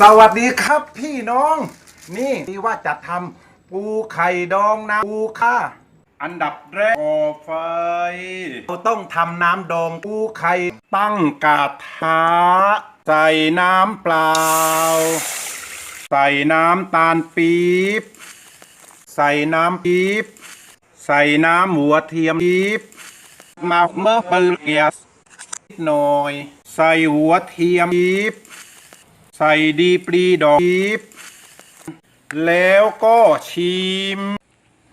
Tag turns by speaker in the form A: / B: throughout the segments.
A: สวัสดีครับพี่น้อง นี่ที่ว่าจะทำปูไข่ดองน้ำปูค่าอันดับแรกก่อไฟ เราต้องทำน้ำดองปูไข่ตั้งกระทะใส่น้ำเปล่า ใส่น้ำตาลปี๊บ ใส่น้ำปี๊บ ใส่น้ำหัวเทียมปี๊บ มาเมื่อเปิลเกียนิดหน่อย ใส่หัวเทียมปี๊บ ใส่ดีปรีดอกปี๊บแล้วก็ชิม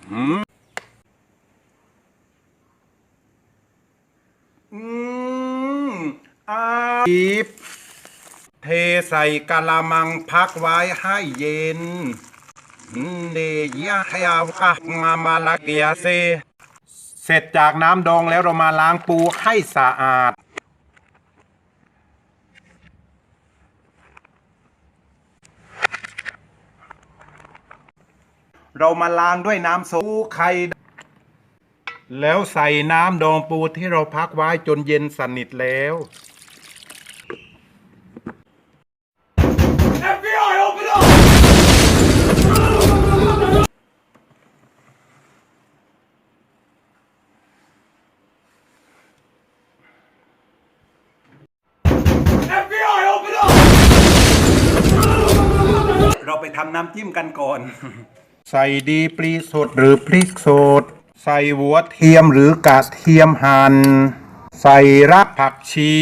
A: หืมอืมอาปี๊บเทใส่กะละมังพักไว้ให้เย็นเดียะให้เอากะมามาลาเกียเซ เสร็จจากน้ำดองแล้วเรามาล้างปูให้สะอาด เรามาล้างด้วยน้ำโซปูไข่แล้วใส่น้ำดองปูที่เราพักไว้จนเย็นสนิทแล้ว
B: FBI, open up! FBI, open up!
A: เราไปทำน้ำจิ้มกันก่อน ใส่ดีปลีสดหรือพริกสด ใส่หัวเทียมหรือกระเทียมหัน่นใส่รากผักชี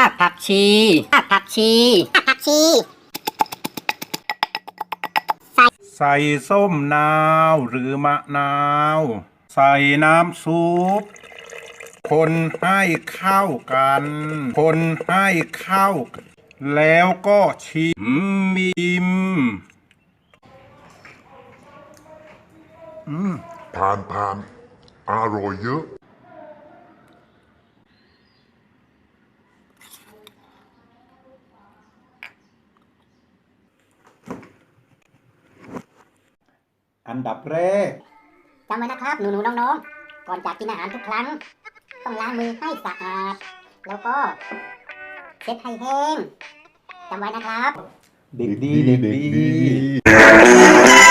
C: รากผักชีรากผักชีรากผักชี
A: ใส่ส้มนาวหรือมะนาว ใส่น้ำซุปคนให้เข้ากัน คนให้เข้า แล้วก็ชิมบิม
D: ผ่านผ่านอร่อยเยอะ
A: อันดับแรก
C: จำไว้นะครับหนูๆน้องๆ ก่อนจากกินอาหารทุกครั้ง ต้องล้างมือให้สะอาด แล้วก็เช็ดให้แห้งจำไว้นะครับ
A: เด็กดี เด็กดี
D: ดี